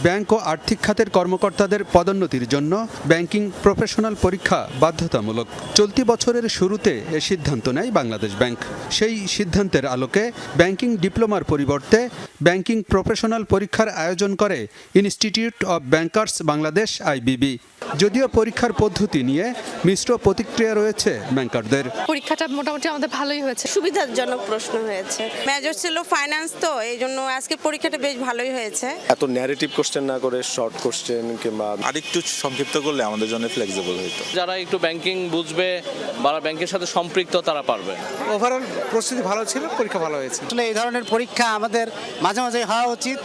Bank ও আর্থিক খাতের কর্মকর্তাদের পদোন্নতির জন্য ব্যাংকিং প্রফেশনাল পরীক্ষা বাধ্যতামূলক। চলতি বছরের শুরুতে এ সিদ্ধান্ত নেয় বাংলাদেশ ব্যাংক। সেই সিদ্ধান্তের আলোকে ব্যাংকিং ডিপ্লোমার পরিবর্তে ব্যাংকিং প্রফেশনাল পরীক্ষার আয়োজন করে institute of bankers Bangladesh, IBB. যদিও পরীক্ষার পদ্ধতি নিয়ে মিশ্র প্রতিক্রিয়া রয়েছে ব্যাংকারদের। পরীক্ষাটা মোটামুটি আমাদের ভালোই হয়েছে। সুবিধাজনক প্রশ্ন হয়েছে। মেজর ছিল ফাইন্যান্স তো এই জন্য আজকে পরীক্ষাটা বেশ ভালোই হয়েছে। এত ন্যারেটিভ কোশ্চেন না করে শর্ট কোশ্চেন কিংবা আরেকটু সংক্ষিপ্ত করলে আমাদের জন্য ফ্লেক্সিবল হতো যারা একটু ব্যাংকিং বুঝবে বা ব্যাংকের সাথে সম্পৃক্ত তারা পারবে। ওভারঅল প্রস্তুতি ভালো ছিল পরীক্ষা ভালো হয়েছে। আসলে এই ধরনের পরীক্ষা আমাদের মাঝে মাঝে হওয়া উচিত।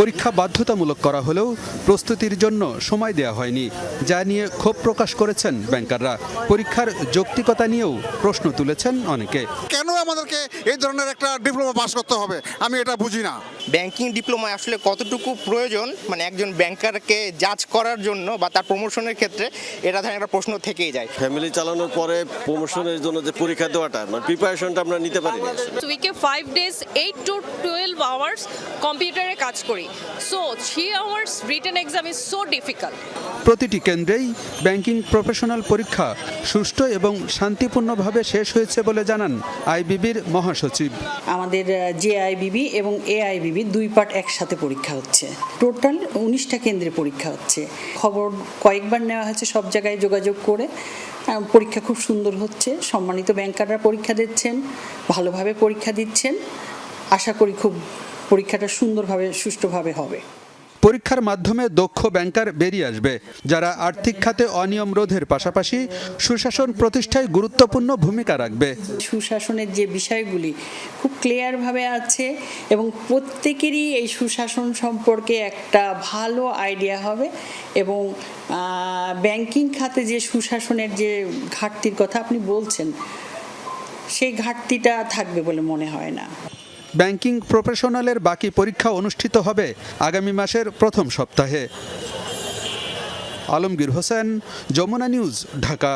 পরীক্ষা বাধ্যতামূলক করা হলেও প্রস্তুতির জন্য সময় দেওয়া হয়নি। যা নিয়ে ক্ষোভ প্রকাশ করেছেন ব্যাংকাররা। পরীক্ষার যৌক্তিকতা নিয়েও প্রশ্ন তুলেছেন অনেকে। কেন আমাদেরকে এই ধরনের একটা ডিপ্লোমা পাস করতে হবে? আমি এটা বুঝি না। ব্যাংকিং ডিপ্লোমা আসলে কতটুকু প্রয়োজন? মানে একজন ব্যাংকারকে জাজ করার জন্য বা তার প্রমোশনের ক্ষেত্রে এটা ধরেন একটা প্রশ্ন থেকেই যায়। ফ্যামিলি চালানোর পরে প্রমোশনের জন্য যে পরীক্ষা দেওয়াটা মানে প্রিপারেশনটা আমরা নিতে পারি না। উইকে five days eight to twelve hours কম্পিউটারে কাজ করি। So three hours written exam is so difficult প্রতিটি কেন্দ্রেই ব্যাংকিং প্রফেশনাল পরীক্ষা সুষ্ঠু এবং শান্তিপূর্ণভাবে শেষ হয়েছে বলে জানান আইবিবির মহাসচিব। আমাদের জেআইবিবি এবং এআইবিবি দুই পার্ট একসাথে পরীক্ষা হচ্ছে। টোটাল উনিশটা কেন্দ্রে পরীক্ষা হচ্ছে। খবর কয়েকবার নেওয়া হয়েছে সব জায়গায় যোগাযোগ করে। পরীক্ষা খুব সুন্দর হচ্ছে। সম্মানিত ব্যাংকাররা পরীক্ষা দিচ্ছেন, ভালোভাবে পরীক্ষা দিচ্ছেন। আশা করি খুব পরীক্ষাটা সুন্দরভাবে, সুষ্ঠুভাবে হবে। পরীক্ষার মাধ্যমে দক্ষ ব্যাংকার বেরিয়ে আসবে, যারা আর্থিক খাতে অনিয়ম রোধের পাশাপাশি সুশাসন প্রতিষ্ঠায় গুরুত্বপূর্ণ ভূমিকা রাখবে। সুশাসনের যে বিষয়গুলি খুব ক্লিয়ারভাবে আছে এবং প্রত্যেকেরই এই সুশাসন সম্পর্কে একটা ভালো আইডিয়া হবে এবং ব্যাংকিং খাতে যে সুশাসনের যে ঘাটতির কথা আপনি বলছেন, সেই ঘাটতিটা থাকবে বলে মনে হয় না। ব্যাংকিং প্রফেশনালের বাকি পরীক্ষা অনুষ্ঠিত হবে আগামী মাসের প্রথম সপ্তাহে। আলমগীর হোসেন, যমুনা নিউজ, ঢাকা।